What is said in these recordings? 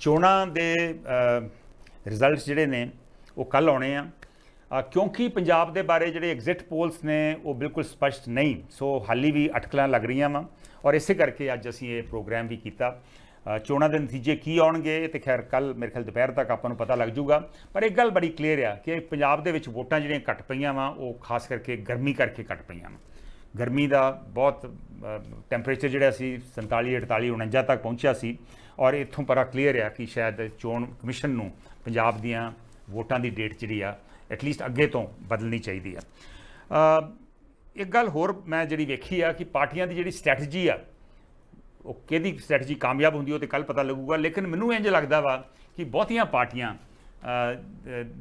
ਚੋਣਾਂ ਦੇ ਰਿਜ਼ਲਟਸ ਜਿਹੜੇ ਨੇ, ਉਹ ਕੱਲ ਆਉਣੇ ਆ। ਕਿਉਂਕਿ ਪੰਜਾਬ ਦੇ ਬਾਰੇ ਜਿਹੜੇ ਐਗਜ਼ਿਟ ਪੋਲਸ ਨੇ, ਉਹ ਬਿਲਕੁਲ ਸਪਸ਼ਟ ਨਹੀਂ। ਸੋ ਹਾਲੀ ਵੀ ਅਟਕਲਾਂ ਲੱਗ ਰਹੀਆਂ ਵਾ। ਔਰ ਇਸੇ ਕਰਕੇ ਅੱਜ ਅਸੀਂ ਇਹ ਪ੍ਰੋਗਰਾਮ ਵੀ ਕੀਤਾ। ਚੋਣਾਂ ਦੇ ਨਤੀਜੇ ਕੀ ਆਉਣਗੇ, ਇਹ ਤੇ ਖੈਰ ਕੱਲ ਮੇਰੇ ਖਿਆਲ ਦੁਪਹਿਰ ਤੱਕ ਆਪਾਂ ਨੂੰ ਪਤਾ ਲੱਗ ਜਾਊਗਾ। ਪਰ ਇੱਕ ਗੱਲ ਬੜੀ ਕਲੀਅਰ ਆ ਕਿ ਪੰਜਾਬ ਦੇ ਵਿੱਚ ਵੋਟਾਂ ਜਿਹੜੀਆਂ ਘਟ ਪਈਆਂ ਵਾ, ਉਹ ਖਾਸ ਕਰਕੇ ਗਰਮੀ ਕਰਕੇ ਘਟ ਪਈਆਂ ਵਾ। ਗਰਮੀ ਦਾ ਬਹੁਤ ਟੈਂਪਰੇਚਰ ਜਿਹੜਾ ਸੀ 47 48 49 ਤੱਕ ਪਹੁੰਚਿਆ ਸੀ। ਔਰ ਇੱਥੋਂ ਪਰਾ ਕਲੀਅਰ ਆ ਕਿ ਸ਼ਾਇਦ ਚੋਣ ਕਮਿਸ਼ਨ ਨੂੰ ਪੰਜਾਬ ਦੀਆਂ ਵੋਟਾਂ ਦੀ ਡੇਟ ਜਿਹੜੀ ਆ ਐਟਲੀਸਟ ਅੱਗੇ ਤੋਂ ਬਦਲਣੀ ਚਾਹੀਦੀ ਆ। ਇੱਕ ਗੱਲ ਹੋਰ ਮੈਂ ਜਿਹੜੀ ਵੇਖੀ ਆ ਕਿ ਪਾਰਟੀਆਂ ਦੀ ਜਿਹੜੀ ਸਟ੍ਰੈਟਜੀ ਆ, ਉਹ ਕਿਹਦੀ ਸਟ੍ਰੈਟਜੀ ਕਾਮਯਾਬ ਹੁੰਦੀ ਉਹ ਤੇ ਕੱਲ ਪਤਾ ਲੱਗੂਗਾ। ਲੇਕਿਨ ਮੈਨੂੰ ਇੰਜ ਲੱਗਦਾ ਵਾ ਕਿ ਬਹੁਤੀਆਂ ਪਾਰਟੀਆਂ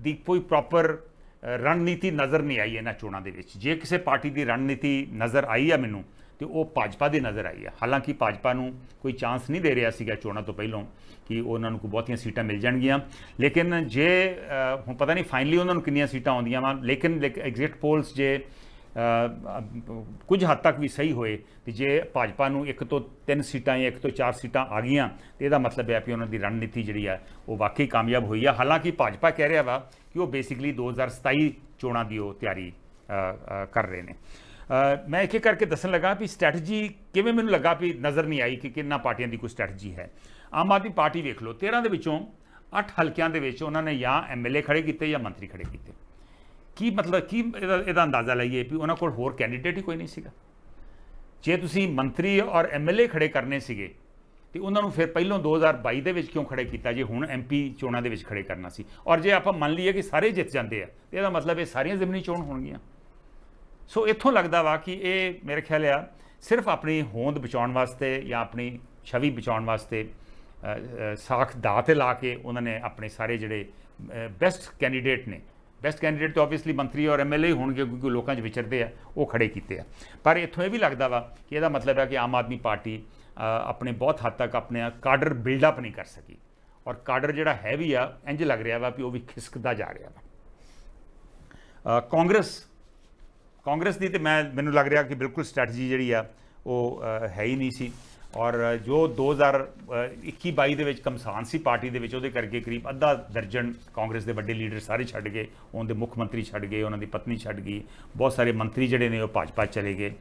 ਦੀ ਕੋਈ ਪ੍ਰੋਪਰ ਰਣਨੀਤੀ ਨਜ਼ਰ ਨਹੀਂ ਆਈ ਇਹਨਾਂ ਚੋਣਾਂ ਦੇ ਵਿੱਚ। ਜੇ ਕਿਸੇ ਪਾਰਟੀ ਦੀ ਰਣਨੀਤੀ ਨਜ਼ਰ ਆਈ ਆ ਮੈਨੂੰ ਤੇ ਉਹ ਭਾਜਪਾ ਦੀ ਨਜ਼ਰ ਆਈ ਆ ਹਾਲਾਂਕਿ ਭਾਜਪਾ ਨੂੰ ਕੋਈ ਚਾਂਸ ਨਹੀਂ ਦੇ ਰਿਹਾ ਸੀਗਾ ਚੋਣਾਂ ਤੋਂ ਪਹਿਲਾਂ ਕਿ ਉਹਨਾਂ ਨੂੰ ਕੋਈ ਬਹੁਤੀਆਂ ਸੀਟਾਂ ਮਿਲ ਜਾਣਗੀਆਂ। ਲੇਕਿਨ ਜੇ ਹੁਣ ਪਤਾ ਨਹੀਂ ਫਾਈਨਲੀ ਉਹਨਾਂ ਨੂੰ ਕਿੰਨੀਆਂ ਸੀਟਾਂ ਆਉਂਦੀਆਂ ਵਾ, ਲੇਕਿਨ ਐਗਜ਼ਿਟ ਪੋਲਸ ਜੇ ਕੁਝ ਹੱਦ ਤੱਕ ਵੀ ਸਹੀ ਹੋਏ ਤੇ ਜੇ ਭਾਜਪਾ ਨੂੰ ਇੱਕ ਤੋਂ ਤਿੰਨ ਸੀਟਾਂ ਜਾਂ ਇੱਕ ਤੋਂ ਚਾਰ ਸੀਟਾਂ ਆ ਗਈਆਂ, ਤੇ ਇਹਦਾ ਮਤਲਬ ਹੈ ਕਿ ਉਹਨਾਂ ਦੀ ਰਣਨੀਤੀ ਜਿਹੜੀ ਆ ਉਹ ਵਾਕਈ ਕਾਮਯਾਬ ਹੋਈ ਆ। ਹਾਲਾਂਕਿ ਭਾਜਪਾ ਕਹਿ ਰਿਹਾ ਵਾ ਕਿ ਉਹ ਬੇਸਿਕਲੀ 2027 ਚੋਣਾਂ ਦੀ ਉਹ ਤਿਆਰੀ ਕਰ ਰਹੇ ਨੇ। ਮੈਂ ਇੱਕ ਇੱਕ ਕਰਕੇ ਦੱਸਣ ਲੱਗਾ ਵੀ ਸਟ੍ਰੈਟਜੀ ਕਿਵੇਂ ਮੈਨੂੰ ਲੱਗਾ ਵੀ ਨਜ਼ਰ ਨਹੀਂ ਆਈ ਕਿ ਕਿੰਨਾ ਪਾਰਟੀਆਂ ਦੀ ਕੋਈ ਸਟ੍ਰੈਟਜੀ ਹੈ। ਆਮ ਆਦਮੀ ਪਾਰਟੀ ਵੇਖ ਲਓ 13 ਦੇ ਵਿੱਚੋਂ 8 ਹਲਕਿਆਂ ਦੇ ਵਿੱਚ ਉਹਨਾਂ ਨੇ ਜਾਂ ਐਮਐਲਏ ਖੜੇ ਕੀਤੇ ਜਾਂ ਮੰਤਰੀ ਖੜੇ ਕੀਤੇ। ਕੀ ਮਤਲਬ, ਕੀ ਇਹਦਾ ਇਹਦਾ ਅੰਦਾਜ਼ਾ ਲਈਏ ਵੀ ਉਹਨਾਂ ਕੋਲ ਹੋਰ ਕੈਂਡੀਡੇਟ ਹੀ ਕੋਈ ਨਹੀਂ ਸੀਗਾ? ਜੇ ਤੁਸੀਂ ਮੰਤਰੀ ਔਰ ਐਮਐਲਏ ਖੜੇ ਕਰਨੇ ਸੀਗੇ, ਤੇ ਉਹਨਾਂ ਨੂੰ ਫਿਰ ਪਹਿਲੋਂ 2022 ਦੇ ਵਿੱਚ ਕਿਉਂ ਖੜੇ ਕੀਤਾ ਜੇ ਹੁਣ ਐਮਪੀ ਚੋਣਾਂ ਦੇ ਵਿੱਚ ਖੜੇ ਕਰਨਾ ਸੀ? ਔਰ ਜੇ ਆਪਾਂ ਮੰਨ ਲਈਏ ਕਿ ਸਾਰੇ ਜਿੱਤ ਜਾਂਦੇ ਆ, ਤੇ ਇਹਦਾ ਮਤਲਬ ਇਹ ਸਾਰੀਆਂ ਜ਼ਮੀਨੀ ਚੋਣ ਹੋਣਗੀਆਂ। ਸੋ ਇੱਥੋਂ ਲੱਗਦਾ ਵਾ ਕਿ ਇਹ ਮੇਰੇ ਖਿਆਲ ਆ ਸਿਰਫ ਆਪਣੀ ਹੋਂਦ ਬਚਾਉਣ ਵਾਸਤੇ ਜਾਂ ਆਪਣੀ ਛਵੀ ਬਚਾਉਣ ਵਾਸਤੇ ਸਾਖ ਦਾ ਤੇ ਲਾ ਕੇ ਉਹਨਾਂ ਨੇ ਆਪਣੇ ਸਾਰੇ ਜਿਹੜੇ ਬੈਸਟ ਕੈਂਡੀਡੇਟ ਨੇ। ਬੈਸਟ ਕੈਂਡੀਡੇਟ ਤਾਂ ਆਬਵੀਅਸਲੀ ਮੰਤਰੀ ਔਰ ਐਮਐਲਏ ਹੋਣਗੇ ਕਿਉਂਕਿ ਲੋਕਾਂ 'ਚ ਵਿਚਰਦੇ ਆ, ਉਹ ਖੜੇ ਕੀਤੇ ਆ। ਪਰ ਇੱਥੋਂ ਇਹ ਵੀ ਲੱਗਦਾ ਵਾ ਕਿ ਇਹਦਾ ਮਤਲਬ ਹੈ ਕਿ ਆਮ ਆਦਮੀ ਪਾਰਟੀ ਆਪਣੇ ਬਹੁਤ ਹੱਦ ਤੱਕ ਆਪਣੇ ਕਾਡਰ ਬਿਲਡਅਪ ਨਹੀਂ ਕਰ ਸਕੀ। ਔਰ ਕਾਡਰ ਜਿਹੜਾ ਹੈ ਵੀ ਆ ਇੰਜ ਲੱਗ ਰਿਹਾ ਵਾ ਵੀ ਉਹ ਵੀ ਖਿਸਕਦਾ ਜਾ ਰਿਹਾ ਵਾ। ਕਾਂਗਰਸ ਕਾਂਗਰਸ ਦੀ ਤੇ ਮੈਂ, ਮੈਨੂੰ ਲੱਗ ਰਿਹਾ ਕਿ ਬਿਲਕੁਲ ਸਟ੍ਰੈਟਜੀ ਜਿਹੜੀ ਆ, ਉਹ ਹੈ ਹੀ ਨਹੀਂ ਸੀ। ਔਰ ਜੋ 2021-22 ਦੇ ਵਿੱਚ ਕਮਸਾਨ ਸੀ ਪਾਰਟੀ ਦੇ ਵਿੱਚ, ਉਹਦੇ ਕਰਕੇ ਕਰੀਬ ਅੱਧਾ ਦਰਜਨ ਕਾਂਗਰਸ ਦੇ ਵੱਡੇ ਲੀਡਰ ਸਾਰੇ ਛੱਡ ਗਏ। ਉਹਨਾਂ ਦੇ ਮੁੱਖ ਮੰਤਰੀ ਛੱਡ ਗਏ, ਉਹਨਾਂ ਦੀ ਪਤਨੀ ਛੱਡ ਗਈ। ਬਹੁਤ ਸਾਰੇ ਮੰਤਰੀ ਜਿਹੜੇ ਨੇ, ਉਹ ਭਾਜਪਾ ਚਲੇ ਗਏ।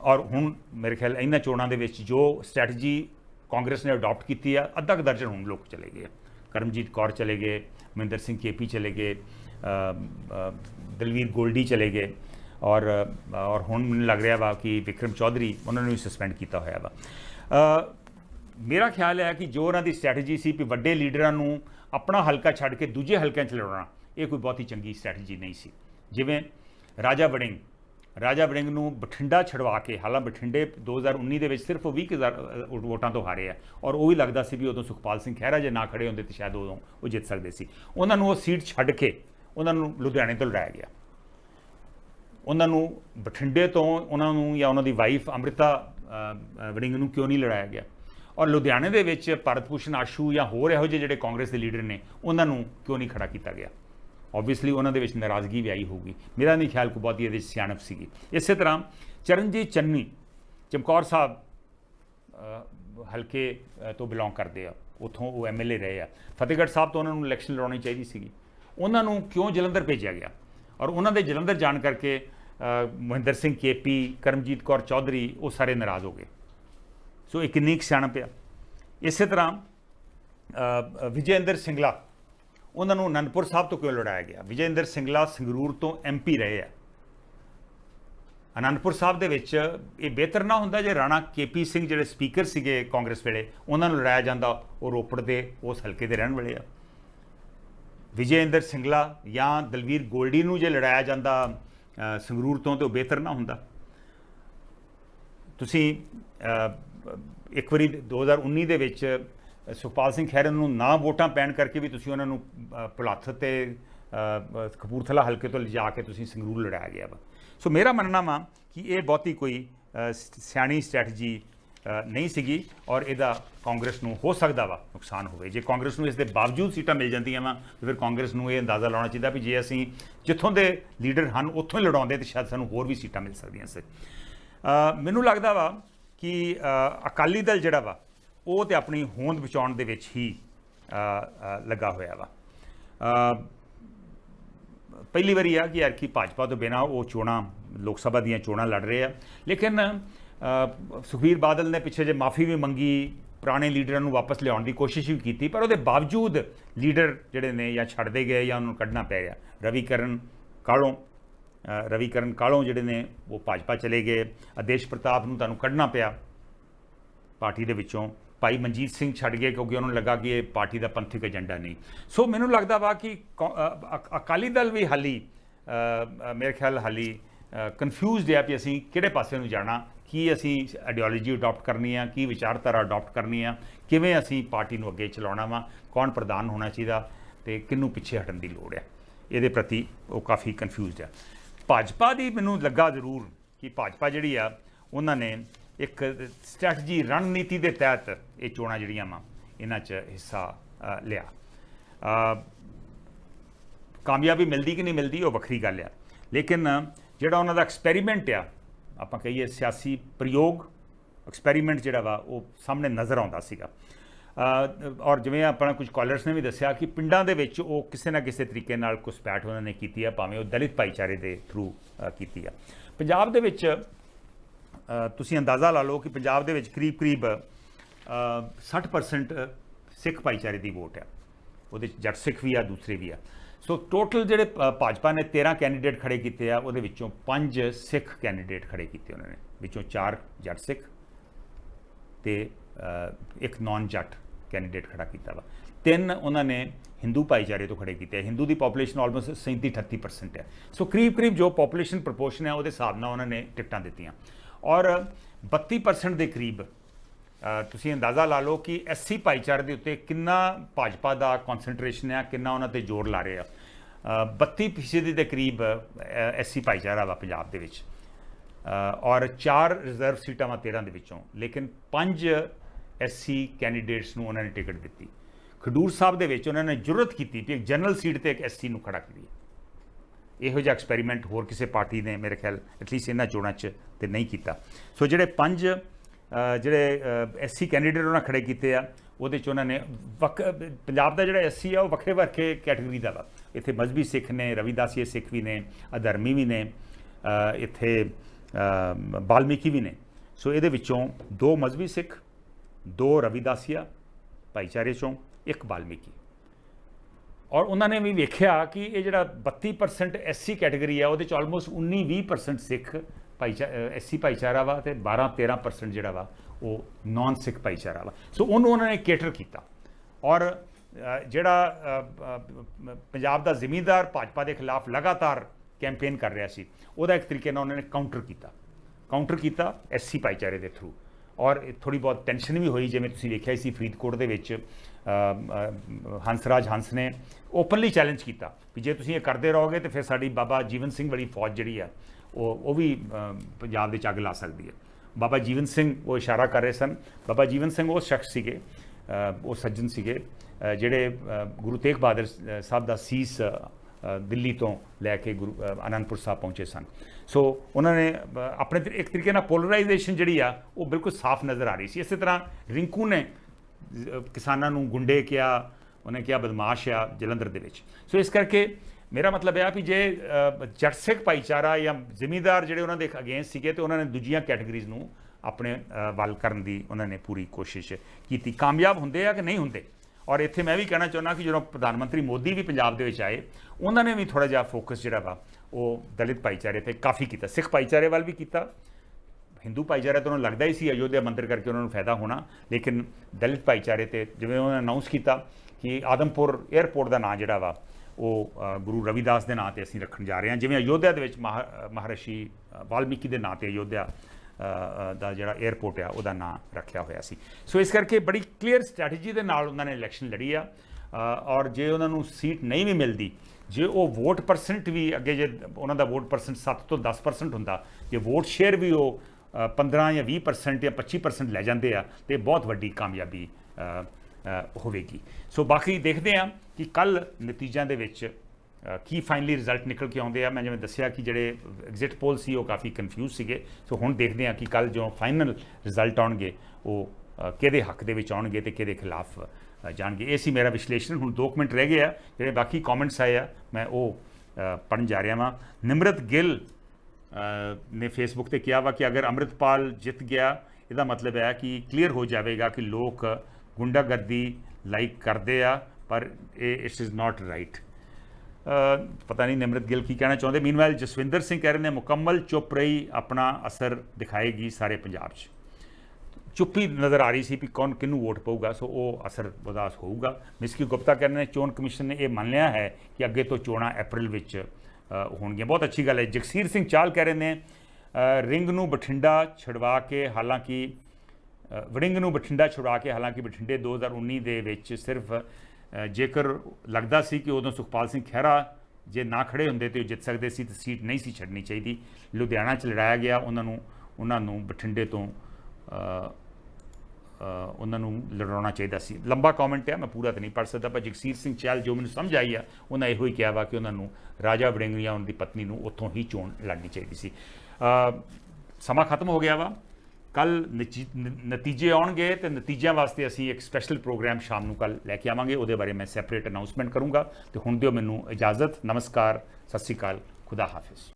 ਔਰ ਹੁਣ ਮੇਰੇ ਖਿਆਲ ਇਹਨਾਂ ਚੋਣਾਂ ਦੇ ਵਿੱਚ ਜੋ ਸਟ੍ਰੈਟਜੀ ਕਾਂਗਰਸ ਨੇ ਅਡਾਪਟ ਕੀਤੀ ਆ, ਅੱਧਾ ਕੁ ਦਰਜਨ ਹੁਣ ਲੋਕ ਚਲੇ ਗਏ। ਕਰਮਜੀਤ ਕੌਰ ਚਲੇ ਗਏ, ਮਹਿੰਦਰ ਸਿੰਘ ਕੇਪੀ ਚਲੇ ਗਏ ਦਲਵੀਰ ਗੋਲਡੀ ਚਲੇ ਗਏ ਔਰ ਔਰ ਹੁਣ ਮੈਨੂੰ ਲੱਗ ਰਿਹਾ ਵਾ ਕਿ ਵਿਕਰਮ ਚੌਧਰੀ ਉਹਨਾਂ ਨੂੰ ਵੀ ਸਸਪੈਂਡ ਕੀਤਾ ਹੋਇਆ ਵਾ ਮੇਰਾ ਖਿਆਲ ਹੈ ਕਿ ਜੋ ਉਹਨਾਂ ਦੀ ਸਟ੍ਰੈਟਜੀ ਸੀ ਕਿ ਵੱਡੇ ਲੀਡਰਾਂ ਨੂੰ ਆਪਣਾ ਹਲਕਾ ਛੱਡ ਕੇ ਦੂਜੇ ਹਲਕਿਆਂ 'ਚ ਲੜਾਉਣਾ ਇਹ ਕੋਈ ਬਹੁਤੀ ਚੰਗੀ ਸਟ੍ਰੈਟਜੀ ਨਹੀਂ ਸੀ ਜਿਵੇਂ ਰਾਜਾ ਵੜਿੰਗ ਰਾਜਾ ਵੜਿੰਗ ਨੂੰ ਬਠਿੰਡਾ ਛਡਵਾ ਕੇ ਹਾਲਾਂ ਬਠਿੰਡੇ 2019 ਦੇ ਵਿੱਚ ਸਿਰਫ ਉਹ 20000 ਅ, ਵੋਟਾਂ ਤੋਂ ਹਾਰੇ ਆ ਔਰ ਉਹ ਵੀ ਲੱਗਦਾ ਸੀ ਵੀ ਉਦੋਂ ਸੁਖਪਾਲ ਸਿੰਘ ਖਹਿਰਾ ਜੇ ਨਾ ਖੜੇ ਹੁੰਦੇ ਤੇ ਸ਼ਾਇਦ ਉਦੋਂ ਉਹ ਜਿੱਤ ਸਕਦੇ ਸੀ ਉਹਨਾਂ ਨੂੰ ਉਹ ਸੀਟ ਛੱਡ ਕੇ ਉਹਨਾਂ ਨੂੰ ਲੁਧਿਆਣੇ ਤੋਂ ਲੜਾਇਆ ਗਿਆ। ਉਹਨਾਂ ਨੂੰ ਬਠਿੰਡੇ ਤੋਂ ਉਹਨਾਂ ਨੂੰ ਜਾਂ ਉਹਨਾਂ ਦੀ ਵਾਈਫ ਅੰਮ੍ਰਿਤਾ ਵੜਿੰਗ ਨੂੰ ਕਿਉਂ ਨਹੀਂ ਲੜਾਇਆ ਗਿਆ? ਔਰ ਲੁਧਿਆਣੇ ਦੇ ਵਿੱਚ ਭਾਰਤ ਭੂਸ਼ਣ, ਆਸ਼ੂ ਜਾਂ ਹੋਰ ਇਹੋ ਜਿਹੇ ਜਿਹੜੇ ਕਾਂਗਰਸ ਦੇ ਲੀਡਰ ਨੇ, ਉਹਨਾਂ ਨੂੰ ਕਿਉਂ ਨਹੀਂ ਖੜਾ ਕੀਤਾ ਗਿਆ? ਆਬਵੀਅਸਲੀ ਉਹਨਾਂ ਦੇ ਵਿੱਚ ਨਾਰਾਜ਼ਗੀ ਵੀ ਆਈ ਹੋਊਗੀ। ਮੇਰਾ ਨਹੀਂ ਖਿਆਲ ਕੋ ਬਹੁਤੀ ਇਹਦੇ 'ਚ ਸਿਆਣਪ ਸੀਗੀ। ਇਸੇ ਤਰ੍ਹਾਂ ਚਰਨਜੀਤ ਚੰਨੀ, ਚਮਕੌਰ ਸਾਹਿਬ ਹਲਕੇ ਤੋਂ ਬਿਲੋਂਗ ਕਰਦੇ ਆ। ਉਥੋਂ ਉਹ ਐਮਐਲਏ ਰਹੇ ਆ। ਫਤਿਹਗੜ੍ਹ ਸਾਹਿਬ ਤੋਂ ਉਹਨਾਂ ਨੂੰ ਇਲੈਕਸ਼ਨ ਲੜਾਉਣੀ ਚਾਹੀਦੀ ਸੀਗੀ। ਉਹਨਾਂ ਨੂੰ ਕਿਉਂ ਜਲੰਧਰ ਭੇਜਿਆ ਗਿਆ? ਔਰ ਉਹਨਾਂ ਦੇ ਜਲੰਧਰ ਜਾਣ ਕਰਕੇ ਮਹਿੰਦਰ ਸਿੰਘ ਕੇਪੀ ਕਰਮਜੀਤ ਕੌਰ ਚੌਧਰੀ ਉਹ ਸਾਰੇ ਨਾਰਾਜ਼ ਹੋ ਗਏ। ਸੋ ਇਹ ਕਿੰਨੀ ਕੁ ਸਿਆਣਪ ਆ। ਇਸੇ ਤਰ੍ਹਾਂ ਅ, ਵਿਜੇਂਦਰ ਸਿੰਗਲਾ ਉਹਨਾਂ ਨੂੰ ਅਨੰਦਪੁਰ ਸਾਹਿਬ ਤੋਂ ਕਿਉਂ ਲੜਾਇਆ ਗਿਆ? ਵਿਜੇਂਦਰ ਸਿੰਗਲਾ ਸੰਗਰੂਰ ਤੋਂ ਐਮਪੀ ਰਹੇ ਆ। ਅਨੰਦਪੁਰ ਸਾਹਿਬ ਦੇ ਵਿੱਚ ਇਹ ਬਿਹਤਰ ਨਾ ਹੁੰਦਾ ਜੇ ਰਾਣਾ ਕੇਪੀ ਸਿੰਘ ਜਿਹੜੇ ਸਪੀਕਰ ਸੀਗੇ ਕਾਂਗਰਸ ਵੇਲੇ ਉਹਨਾਂ ਨੂੰ ਲੜਾਇਆ ਜਾਂਦਾ ਉਹ ਰੋਪੜ ਦੇ ਉਸ ਹਲਕੇ ਦੇ ਰਹਿਣ ਵਾਲੇ ਆ। ਵਿਜੇਂਦਰ ਸਿੰਗਲਾ ਜਾਂ ਦਲਵੀਰ ਗੋਲਡੀ ਨੂੰ ਜੇ ਲੜਾਇਆ ਜਾਂਦਾ ਸੰਗਰੂਰ ਤੋਂ ਤੇ ਉਹ ਬਿਹਤਰ ਨਾ ਹੁੰਦਾ। ਤੁਸੀਂ ਇੱਕ ਵਾਰੀ 2019 ਦੇ ਵਿੱਚ ਸੁਖਪਾਲ ਸਿੰਘ ਖਹਿਰਾ ਨੂੰ ਨਾ ਵੋਟਾਂ ਪੈਣ ਕਰਕੇ ਵੀ ਤੁਸੀਂ ਉਹਨਾਂ ਨੂੰ ਅ, ਭੁਲੱਥ ਤੇ ਕਪੂਰਥਲਾ ਹਲਕੇ ਤੋਂ ਲਿਜਾ ਕੇ ਤੁਸੀਂ ਸੰਗਰੂਰ ਲੜਾਇਆ ਗਿਆ ਵਾ। ਸੋ ਮੇਰਾ ਮੰਨਣਾ ਵਾ ਕਿ ਇਹ ਬਹੁਤੀ ਕੋਈ ਸਿਆਣੀ ਸਟ੍ਰੈਟਜੀ ਨਹੀਂ ਸੀਗੀ ਔਰ ਇਹਦਾ ਕਾਂਗਰਸ ਨੂੰ ਹੋ ਸਕਦਾ ਵਾ ਨੁਕਸਾਨ ਹੋਵੇ। ਜੇ ਕਾਂਗਰਸ ਨੂੰ ਇਸ ਦੇ ਬਾਵਜੂਦ ਸੀਟਾਂ ਮਿਲ ਜਾਂਦੀਆਂ ਵਾ ਫਿਰ ਕਾਂਗਰਸ ਨੂੰ ਇਹ ਅੰਦਾਜ਼ਾ ਲਾਉਣਾ ਚਾਹੀਦਾ ਵੀ ਜੇ ਅਸੀਂ ਜਿੱਥੋਂ ਦੇ ਲੀਡਰ ਹਨ, ਉੱਥੋਂ ਹੀ ਲੜਾਉਂਦੇ ਤੇ ਸ਼ਾਇਦ ਸਾਨੂੰ ਹੋਰ ਵੀ ਸੀਟਾਂ ਮਿਲ ਸਕਦੀਆਂ ਸੀ। ਮੈਨੂੰ ਲੱਗਦਾ ਵਾ ਕਿ ਅਕਾਲੀ ਦਲ ਜਿਹੜਾ ਵਾ, ਉਹ ਤੇ ਆਪਣੀ ਹੋਂਦ ਬਚਾਉਣ ਦੇ ਵਿੱਚ ਹੀ ਲੱਗਾ ਹੋਇਆ ਵਾ। ਪਹਿਲੀ ਵਾਰੀ ਆ ਕਿ ਯਾਰ ਕੀ ਭਾਜਪਾ ਤੋਂ ਬਿਨਾ ਉਹ ਚੋਣਾਂ, ਲੋਕ ਸਭਾ ਦੀਆਂ ਚੋਣਾਂ ਲੜ ਰਹੇ ਆ। ਲੇਕਿਨ ਅ, ਸੁਖਬੀਰ ਬਾਦਲ ਨੇ ਪਿੱਛੇ ਜੇ ਮਾਫੀ ਵੀ ਮੰਗੀ ਪੁਰਾਣੇ ਲੀਡਰਾਂ ਨੂੰ ਵਾਪਸ ਲਿਆਉਣ ਦੀ ਕੋਸ਼ਿਸ਼ ਵੀ ਕੀਤੀ ਪਰ ਉਹਦੇ ਬਾਵਜੂਦ ਲੀਡਰ ਜਿਹੜੇ ਨੇ ਜਾਂ ਛੱਡਦੇ ਗਏ ਜਾਂ ਉਹਨਾਂ ਨੂੰ ਕੱਢਣਾ ਪੈ ਰਿਹਾ ਰਵੀ ਕਰਨ ਕਾਲੋਂ ਅ, ਰਵੀ ਕਰਨ ਕਾਲੋਂ ਜਿਹੜੇ ਨੇ ਉਹ ਭਾਜਪਾ ਚਲੇ ਗਏ। ਆਦੇਸ਼ ਪ੍ਰਤਾਪ ਨੂੰ ਤੁਹਾਨੂੰ ਕੱਢਣਾ ਪਿਆ। ਪਾਰਟੀ ਦੇ ਵਿੱਚੋਂ ਭਾਈ ਮਨਜੀਤ ਸਿੰਘ ਛੱਡ ਗਏ ਕਿਉਂਕਿ ਉਹਨਾਂ ਨੂੰ ਲੱਗਾ ਕਿ ਇਹ ਪਾਰਟੀ ਦਾ ਪੰਥਕ ਏਜੰਡਾ ਨਹੀਂ। ਸੋ ਮੈਨੂੰ ਲੱਗਦਾ ਵਾ ਕਿ ਕੌ- ਅਕਾਲੀ ਦਲ ਵੀ ਹਾਲੀ ਮੇਰੇ ਖਿਆਲ ਹਾਲੀ ਕਨਫਿਊਜ਼ਡ ਹੈ ਕਿ ਅਸੀਂ ਕਿਹੜੇ ਪਾਸੇ ਨੂੰ ਜਾਣਾ। ਕੀ ਅਸੀਂ ਆਈਡੀਓਲੋਜੀ ਅਡਾਪਟ ਕਰਨੀ ਆ, ਕੀ ਵਿਚਾਰਧਾਰਾ ਅਡਾਪਟ ਕਰਨੀ ਆ, ਕਿਵੇਂ ਅਸੀਂ ਪਾਰਟੀ ਨੂੰ ਅੱਗੇ ਚਲਾਉਣਾ ਵਾ, ਕੌਣ ਪ੍ਰਧਾਨ ਹੋਣਾ ਚਾਹੀਦਾ ਤੇ ਕਿਹਨੂੰ ਪਿੱਛੇ ਹਟਣ ਦੀ ਲੋੜ ਹੈ ਇਹਦੇ ਪ੍ਰਤੀ ਉਹ ਕਾਫੀ ਕਨਫਿਊਜ਼ਡ ਆ। ਭਾਜਪਾ ਦੀ ਮੈਨੂੰ ਲੱਗਾ ਜ਼ਰੂਰ ਕਿ ਭਾਜਪਾ ਜਿਹੜੀ ਆ, ਉਹਨਾਂ ਨੇ ਇੱਕ ਸਟ੍ਰੈਟਜੀ ਰਣਨੀਤੀ ਦੇ ਤਹਿਤ ਇਹ ਚੋਣਾਂ ਜਿਹੜੀਆਂ ਵਾ, ਇਹਨਾਂ 'ਚ ਹਿੱਸਾ ਲਿਆ। ਕਾਮਯਾਬੀ ਮਿਲਦੀ ਕਿ ਨਹੀਂ ਮਿਲਦੀ ਉਹ ਵੱਖਰੀ ਗੱਲ ਆ। ਲੇਕਿਨ ਜਿਹੜਾ ਉਹਨਾਂ ਦਾ ਐਕਸਪੈਰੀਮੈਂਟ ਆ ਆਪਾਂ ਕਹੀਏ ਸਿਆਸੀ ਪ੍ਰਯੋਗ ਐਕਸਪੈਰੀਮੈਂਟ ਜਿਹੜਾ ਵਾ ਉਹ ਸਾਹਮਣੇ ਨਜ਼ਰ ਆਉਂਦਾ ਸੀਗਾ। ਔਰ ਜਿਵੇਂ ਆਪਣਾ ਕੁਝ ਕਾਲਰਸ ਨੇ ਵੀ ਦੱਸਿਆ ਕਿ ਪਿੰਡਾਂ ਦੇ ਵਿੱਚ ਉਹ ਕਿਸੇ ਨਾ ਕਿਸੇ ਤਰੀਕੇ ਨਾਲ ਘੁਸਪੈਠ ਉਹਨਾਂ ਨੇ ਕੀਤੀ ਆ ਭਾਵੇਂ ਉਹ ਦਲਿਤ ਭਾਈਚਾਰੇ ਦੇ ਥਰੂ ਕੀਤੀ ਆ। ਪੰਜਾਬ ਦੇ ਵਿੱਚ ਤੁਸੀਂ ਅੰਦਾਜ਼ਾ ਲਾ ਲਓ ਕਿ ਪੰਜਾਬ ਦੇ ਵਿੱਚ ਕਰੀਬ-ਕਰੀਬ ਅ, 60% ਸਿੱਖ ਭਾਈਚਾਰੇ ਦੀ ਵੋਟ ਆ। ਉਹਦੇ ਚ ਜੱਟ ਸਿੱਖ ਵੀ ਆ ਦੂਸਰੇ ਵੀ ਆ। ਸੋ ਟੋਟਲ ਜਿਹੜੇ ਭਾਜਪਾ ਨੇ 13 ਕੈਂਡੀਡੇਟ ਖੜੇ ਕੀਤੇ ਆ, ਉਹਦੇ ਵਿੱਚੋਂ 5 ਸਿੱਖ ਕੈਂਡੀਡੇਟ ਖੜੇ ਕੀਤੇ ਉਹਨਾਂ ਨੇ। ਵਿੱਚੋਂ 4 ਜੱਟ ਸਿੱਖ ਤੇ ਇੱਕ ਨਾਨ ਜੱਟ ਕੈਂਡੀਡੇਟ ਖੜਾ ਕੀਤਾ ਵਾ। ਤਿੰਨ ਉਹਨਾਂ ਨੇ ਹਿੰਦੂ ਭਾਈਚਾਰੇ ਤੋਂ ਖੜੇ ਕੀਤੇ ਹਿੰਦੂ ਦੀ ਪੋਪੂਲੇਸ਼ਨ ਆਲਮੋਸਟ 37 38% ਹੈ ਸੋ ਕਰੀਬ ਕਰੀਬ ਜੋ ਪੋਪੂਲੇਸ਼ਨ ਪ੍ਰੋਪੋਰਸ਼ਨ ਹੈ ਉਹਦੇ ਹਿਸਾਬ ਨਾਲ ਉਹਨਾਂ ਨੇ ਟਿਕਟਾਂ ਦਿੱਤੀਆਂ। ਔਰ 32% ਦੇ ਕਰੀਬ ਤੁਸੀਂ ਅੰਦਾਜ਼ਾ ਲਾ ਲਓ ਕਿ ਐਸਸੀ ਭਾਈਚਾਰੇ ਦੇ ਉੱਤੇ ਕਿੰਨਾ ਭਾਜਪਾ ਦਾ ਕਨਸੈਂਟਰੇਸ਼ਨ ਹੈ ਕਿੰਨਾ ਉਹਨਾਂ ਤੇ ਜ਼ੋਰ ਲਾ ਰਹੇ ਆ। 32% ਦੇ ਕਰੀਬ ਐਸਸੀ ਭਾਈਚਾਰਾ ਵਾ ਪੰਜਾਬ ਦੇ ਵਿੱਚ। ਔਰ 4 ਰਿਜ਼ਰਵ ਸੀਟਾਂ ਵਾ 13 ਦੇ ਵਿੱਚੋਂ ਲੇਕਿਨ 5 ਐਸਸੀ ਕੈਂਡੀਡੇਟਸ ਨੂੰ ਉਹਨਾਂ ਨੇ ਟਿਕਟ ਦਿੱਤੀ। ਖਡੂਰ ਸਾਹਿਬ ਦੇ ਵਿੱਚ ਉਹਨਾਂ ਨੇ ਜੁਰਤ ਕੀਤੀ ਕਿ ਇੱਕ ਜਨਰਲ ਸੀਟ ਤੇ ਇੱਕ ਐਸਸੀ ਨੂੰ ਖੜਾ ਕਰੀਏ। ਇਹੋ ਜਿਹਾ ਐਕਸਪੈਰੀਮੈਂਟ ਹੋਰ ਕਿਸੇ ਪਾਰਟੀ ਨੇ ਮੇਰੇ ਖਿਆਲ ਐਟਲੀਸਟ ਇਹਨਾਂ ਚੋਣਾਂ 'ਚ ਤੇ ਨਹੀਂ ਕੀਤਾ। ਸੋ ਜਿਹੜੇ ਪੰਜ ਅ, ਜਿਹੜੇ ਐਸਸੀ ਕੈਂਡੀਡੇਟ ਉਹਨਾਂ ਖੜੇ ਕੀਤੇ ਆ ਉਹਦੇ 'ਚ ਉਹਨਾਂ ਨੇ ਵੱਖ ਪੰਜਾਬ ਦਾ ਜਿਹੜਾ ਐਸਸੀ ਆ, ਉਹ ਵੱਖਰੇ ਵੱਖਰੇ ਕੈਟਾਗਰੀ ਦਾ ਵਾ। ਇੱਥੇ ਮਜ਼ਬੀ ਸਿੱਖ ਨੇ, ਰਵਿਦਾਸੀਏ ਸਿੱਖ ਵੀ ਨੇ, ਅਧਰਮੀ ਵੀ ਨੇ ਇੱਥੇ ਬਾਲਮੀਕੀ ਵੀ ਨੇ। ਸੋ ਇਹਦੇ ਵਿੱਚੋਂ ਦੋ ਮਜ਼ਬੀ ਸਿੱਖ, ਦੋ ਰਵਿਦਾਸੀਆ, ਭਾਈਚਾਰੇ ਚੋਂ, ਇੱਕ ਬਾਲਮੀਕੀ। ਔਰ ਉਹਨਾਂ ਨੇ ਵੀ ਵੇਖਿਆ ਕਿ ਇਹ ਜਿਹੜਾ 32% ਐਸਸੀ ਕੈਟਾਗਰੀ ਆ, ਉਹਦੇ ਚ ਆਲਮੋਸਟ 19-20% ਸਿੱਖ ਭਾਈਚਾਰਾ ਐਸਸੀ ਭਾਈਚਾਰਾ ਵਾ ਤੇ 12-13% ਜਿਹੜਾ ਵਾ ਉਹ ਨਾਨ ਸਿੱਖ ਭਾਈਚਾਰਾ ਵਾਲਾ। ਸੋ ਉਹਨੂੰ ਉਹਨਾਂ ਨੇ ਕੇਟਰ ਕੀਤਾ। ਔਰ ਜਿਹੜਾ ਪੰਜਾਬ ਦਾ ਜ਼ਿਮੀਂਦਾਰ ਭਾਜਪਾ ਦੇ ਖਿਲਾਫ ਲਗਾਤਾਰ ਕੈਂਪੇਨ ਕਰ ਰਿਹਾ ਸੀ ਉਹਦਾ ਇੱਕ ਤਰੀਕੇ ਨਾਲ ਉਹਨਾਂ ਨੇ ਕਾਊਂਟਰ ਕੀਤਾ। ਕਾਊਂਟਰ ਕੀਤਾ ਐਸਸੀ ਭਾਈਚਾਰੇ ਦੇ ਥਰੂ ਔਰ ਥੋੜੀ ਬਹੁਤ ਟੈਨਸ਼ਨ ਵੀ ਹੋਈ ਜਿਵੇਂ ਤੁਸੀਂ ਵੇਖਿਆ ਸੀ ਫਰੀਦਕੋਟ ਦੇ ਵਿੱਚ ਅ, ਅ, ਹੰਸਰਾਜ ਹੰਸ ਨੇ ਓਪਨਲੀ ਚੈਲੰਜ ਕੀਤਾ ਵੀ ਜੇ ਤੁਸੀਂ ਇਹ ਕਰਦੇ ਰਹੋਗੇ ਤੇ ਫਿਰ ਸਾਡੀ ਬਾਬਾ ਜੀਵਨ ਸਿੰਘ ਵਾਲੀ ਫੌਜ ਜਿਹੜੀ ਆ ਉਹ ਉਹ ਵੀ ਪੰਜਾਬ ਦੇ 'ਚ ਅੱਗ ਲਾ ਸਕਦੀ ਹੈ। ਬਾਬਾ ਜੀਵਨ ਸਿੰਘ ਉਹ ਇਸ਼ਾਰਾ ਕਰ ਰਹੇ ਸਨ। ਬਾਬਾ ਜੀਵਨ ਸਿੰਘ ਉਹ ਸ਼ਖਸ ਸੀਗੇ ਉਹ ਸੱਜਣ ਸੀਗੇ ਜਿਹੜੇ ਗੁਰੂ ਤੇਗ ਬਹਾਦਰ ਸਾਹਿਬ ਦਾ ਸੀਸ ਦਿੱਲੀ ਤੋਂ ਲੈ ਕੇ ਗੁਰੂ ਅਨੰਦਪੁਰ ਸਾਹਿਬ ਪਹੁੰਚੇ ਸਨ। ਸੋ ਉਹਨਾਂ ਨੇ ਆਪਣੇ ਇੱਕ ਤਰੀਕੇ ਨਾਲ ਪੋਲਰਾਈਜੇਸ਼ਨ ਜਿਹੜੀ ਆ, ਉਹ ਬਿਲਕੁਲ ਸਾਫ਼ ਨਜ਼ਰ ਆ ਰਹੀ ਸੀ। ਇਸੇ ਤਰ੍ਹਾਂ ਰਿੰਕੂ ਨੇ ਕਿਸਾਨਾਂ ਨੂੰ ਗੁੰਡੇ ਕਿਹਾ, ਉਹਨੇ ਕਿਹਾ ਬਦਮਾਸ਼ ਆ ਜਲੰਧਰ ਦੇ ਵਿੱਚ। ਸੋ ਇਸ ਕਰਕੇ ਮੇਰਾ ਮਤਲਬ ਇਹ ਆ ਵੀ ਜੇ ਅ, ਸਿੱਖ ਭਾਈਚਾਰਾ ਜਾਂ ਜ਼ਿਮੀਂਦਾਰ ਜਿਹੜੇ ਉਹਨਾਂ ਦੇ ਅਗੇਂਸਟ ਸੀਗੇ ਤੇ ਉਹਨਾਂ ਨੇ ਦੂਜੀਆਂ ਕੈਟਾਗਰੀਜ਼ ਨੂੰ ਆਪਣੇ ਵੱਲ ਕਰਨ ਦੀ ਉਹਨਾਂ ਨੇ ਪੂਰੀ ਕੋਸ਼ਿਸ਼ ਕੀਤੀ। ਕਾਮਯਾਬ ਹੁੰਦੇ ਆ ਕਿ ਨਹੀਂ ਹੁੰਦੇ? ਔਰ ਇੱਥੇ ਮੈਂ ਵੀ ਕਹਿਣਾ ਚਾਹੁੰਦਾ ਕਿ ਜਦੋਂ ਪ੍ਰਧਾਨ ਮੰਤਰੀ ਮੋਦੀ ਵੀ ਪੰਜਾਬ ਦੇ ਵਿੱਚ ਆਏ ਉਹਨਾਂ ਨੇ ਵੀ ਥੋੜਾ ਜਿਹਾ ਫੋਕਸ ਜਿਹੜਾ ਵਾ ਉਹ ਦਲਿਤ ਭਾਈਚਾਰੇ ਤੇ ਕਾਫੀ ਕੀਤਾ। ਸਿੱਖ ਭਾਈਚਾਰੇ ਵੱਲ ਵੀ ਕੀਤਾ। ਹਿੰਦੂ ਭਾਈਚਾਰੇ ਤੋਂ ਉਹਨਾਂ ਨੂੰ ਲੱਗਦਾ ਹੀ ਸੀ ਅਯੋਧਿਆ ਮੰਦਿਰ ਕਰਕੇ ਉਹਨਾਂ ਨੂੰ ਫਾਇਦਾ ਹੋਣਾ ਲੇਕਿਨ ਦਲਿਤ ਭਾਈਚਾਰੇ ਤੇ ਜਿਵੇਂ ਉਹਨਾਂ ਨੇ ਅਨਾਉਂਸ ਕੀਤਾ ਕਿ ਆਦਮਪੁਰ 에ਅਰਪੋਰਟ ਦਾ ਨਾਂ ਜਿਹੜਾ ਵਾ ਉਹ ਗੁਰੂ ਰਵਿਦਾਸ ਦੇ ਨਾਂ ਤੇ ਅਸੀਂ ਰੱਖਣ ਜਾ ਰਹੇ ਹਾਂ। ਜਿਵੇਂ ਅਯੋਧਿਆ ਦੇ ਵਿੱਚ ਮਹਾ- ਅ, ਵਾਲਮੀਕੀ ਦੇ ਨਾਂ ਤੇ ਅਯੋਧਿਆ ਦਾ ਜਿਹੜਾ 에ਅਰਪੋਰਟ ਆ ਉਹਦਾ ਨਾਂ ਰੱਖਿਆ ਹੋਇਆ ਸੀ। ਸੋ ਇਸ ਕਰਕੇ ਬੜੀ ਕਲੀਅਰ ਸਟ੍ਰੈਟਜੀ ਦੇ ਨਾਲ ਉਹਨਾਂ ਨੇ ਇਲੈਕਸ਼ਨ ਲੜੀ ਆ ਔਰ ਜੇ ਉਹਨਾਂ ਨੂੰ ਸੀਟ ਨਹੀਂ ਵੀ ਮਿਲਦੀ ਜੇ ਉਹ ਵੋਟ ਪਰਸੈਂਟ ਵੀ ਅੱਗੇ ਜੇ ਉਹਨਾਂ ਦਾ ਵੋਟ ਪਰਸੈਂਟ 7 ਤੋਂ 10% ਹੁੰਦਾ ਜੇ ਵੋਟ ਸ਼ੇਅਰ ਵੀ ਉਹ ਅ, 15 ਜਾਂ 20% ਜਾਂ 25% ਲੈ ਜਾਂਦੇ ਆ ਤੇ ਬਹੁਤ ਵੱਡੀ ਕਾਮਯਾਬੀ ਹੋਵੇਗੀ। ਸੋ ਬਾਕੀ ਦੇਖਦੇ ਆ ਕਿ ਕੱਲ ਨਤੀਜਿਆਂ ਦੇ ਵਿੱਚ ਕੀ ਫਾਈਨਲੀ ਰਿਜ਼ਲਟ ਨਿਕਲ ਕੇ ਆਉਂਦੇ ਆ। ਮੈਂ ਜਿਵੇਂ ਦੱਸਿਆ ਕਿ ਜਿਹੜੇ ਐਗਜ਼ਿਟ ਪੋਲ ਸੀ, ਉਹ ਕਾਫੀ ਕਨਫਿਊਜ਼ ਸੀਗੇ। ਸੋ ਹੁਣ ਦੇਖਦੇ ਆ ਕਿ ਕੱਲ ਜੋ ਫਾਈਨਲ ਰਿਜ਼ਲਟ ਆਉਣਗੇ, ਉਹ ਕਿਹਦੇ ਹੱਕ ਦੇ ਵਿੱਚ ਆਉਣਗੇ ਤੇ ਕਿਹਦੇ ਖਿਲਾਫ ਜਾਣਗੇ। ਇਹ ਸੀ ਮੇਰਾ ਵਿਸ਼ਲੇਸ਼ਣ। ਹੁਣ 2 ਮਿੰਟ ਰਹਿ ਗਏ ਆ। ਜਿਹੜੇ ਬਾਕੀ ਕਮੈਂਟਸ ਆਏ ਆ, ਮੈਂ ਉਹ ਪੜਨ ਜਾ ਰਿਹਾ ਵਾਂ। ਨਿਮਰਤ ਗਿੱਲ ਨੇ ਫੇਸਬੁੱਕ ਤੇ ਕਿਹਾ ਵਾ ਕਿ ਅਗਰ ਅੰਮ੍ਰਿਤਪਾਲ ਜਿੱਤ ਗਿਆ, ਇਹਦਾ ਮਤਲਬ ਹੈ ਕਿ ਕਲੀਅਰ ਹੋ ਜਾਵੇਗਾ ਕਿ ਲੋਕ ਗੁੰਡਾਗਰਦੀ ਲਾਈਕ ਕਰਦੇ ਆ, ਪਰ ਇਹ ਇਟ ਇਜ਼ ਨਾਟ ਰਾਈਟ ਪਤਾ ਨਹੀਂ ਨਿਮਰਤ ਗਿੱਲ ਕੀ ਕਹਿਣਾ ਚਾਹੁੰਦੇ। ਮੀਨਵਾਈਲ ਜਸਵਿੰਦਰ ਸਿੰਘ ਕਹਿ ਰਹੇ ਨੇ, ਮੁਕੰਮਲ ਚੁੱਪ ਰਹੀ, ਆਪਣਾ ਅਸਰ ਦਿਖਾਏਗੀ ਸਾਰੇ ਪੰਜਾਬ 'ਚ। ਚੁੱਪੀ ਨਜ਼ਰ ਆ ਰਹੀ ਸੀ ਵੀ ਕੌਣ ਕਿਹਨੂੰ ਵੋਟ ਪਾਊਗਾ, ਸੋ ਉਹ ਅਸਰ ਬਰਦਾਸ਼ਤ ਹੋਊਗਾ। ਮਿਸਕੀ ਗੁਪਤਾ ਕਹਿ ਰਹੇ ਨੇ, ਚੋਣ ਕਮਿਸ਼ਨ ਨੇ ਇਹ ਮੰਨ ਲਿਆ ਹੈ ਕਿ ਅੱਗੇ ਤੋਂ ਚੋਣਾਂ ਅਪ੍ਰੈਲ ਵਿੱਚ ਹੋਣਗੀਆਂ। ਬਹੁਤ ਅੱਛੀ ਗੱਲ ਹੈ। ਜਗਸੀਰ ਸਿੰਘ ਚਾਲ ਕਹਿ ਰਹੇ ਨੇ ਰਿੰਗ ਨੂੰ ਬਠਿੰਡਾ ਛਡਵਾ ਕੇ ਹਾਲਾਂਕਿ ਵੜਿੰਗ ਨੂੰ ਬਠਿੰਡਾ ਛੁਡਾ ਕੇ, ਹਾਲਾਂਕਿ ਬਠਿੰਡੇ 2019 ਦੇ ਵਿੱਚ ਸਿਰਫ ਜੇਕਰ ਲੱਗਦਾ ਸੀ ਕਿ ਉਦੋਂ ਸੁਖਪਾਲ ਸਿੰਘ ਖਹਿਰਾ ਜੇ ਨਾ ਖੜੇ ਹੁੰਦੇ ਤੇ ਉਹ ਜਿੱਤ ਸਕਦੇ ਸੀ, ਤੇ ਸੀਟ ਨਹੀਂ ਸੀ ਛੱਡਣੀ ਚਾਹੀਦੀ। ਲੁਧਿਆਣਾ ਚ ਲੜਾਇਆ ਗਿਆ, ਉਹਨਾਂ ਨੂੰ ਉਹਨਾਂ ਨੂੰ ਬਠਿੰਡੇ ਤੋਂ ਉਹਨਾਂ ਨੂੰ ਲੜਾਉਣਾ ਚਾਹੀਦਾ ਸੀ। ਲੰਬਾ ਕਮੈਂਟ ਹੈ ਮੈਂ ਪੂਰਾ ਤਾਂ ਨਹੀਂ ਪੜ੍ਹ ਸਕਦਾ, ਪਰ ਜਗਸੀਰ ਸਿੰਘ ਚਾਲ ਜੋ ਮੈਨੂੰ ਸਮਝ ਆਈ ਆ, ਉਹਨਾਂ ਇਹੋ ਹੀ ਕਿਹਾ ਵਾ ਕਿ ਉਹਨਾਂ ਨੂੰ ਰਾਜਾ ਵੜਿੰਗ ਜਾਂ ਉਹਨਾਂ ਦੀ ਪਤਨੀ ਨੂੰ ਉੱਥੋਂ ਹੀ ਚੋਣ ਲੜਨੀ ਚਾਹੀਦੀ ਸੀ। ਸਮਾਂ ਖਤਮ ਹੋ ਗਿਆ ਵਾ। ਕੱਲ ਨਤੀਜੇ ਆਉਣਗੇ ਤੇ ਨਤੀਜਿਆਂ ਵਾਸਤੇ ਅਸੀਂ ਇੱਕ ਸਪੈਸ਼ਲ ਪ੍ਰੋਗਰਾਮ ਸ਼ਾਮ ਨੂੰ ਕੱਲ ਲੈ ਕੇ ਆਵਾਂਗੇ, ਉਹਦੇ ਬਾਰੇ ਮੈਂ ਸੈਪਰੇਟ ਅਨਾਉਂਸਮੈਂਟ ਕਰੂੰਗਾ ਤੇ ਹੁਣ ਦਿਓ ਮੈਨੂੰ ਇਜਾਜ਼ਤ। ਨਮਸਕਾਰ, ਸਤਿ ਸ਼੍ਰੀ ਅਕਾਲ, ਖੁਦਾ ਹਾਫਿਜ਼।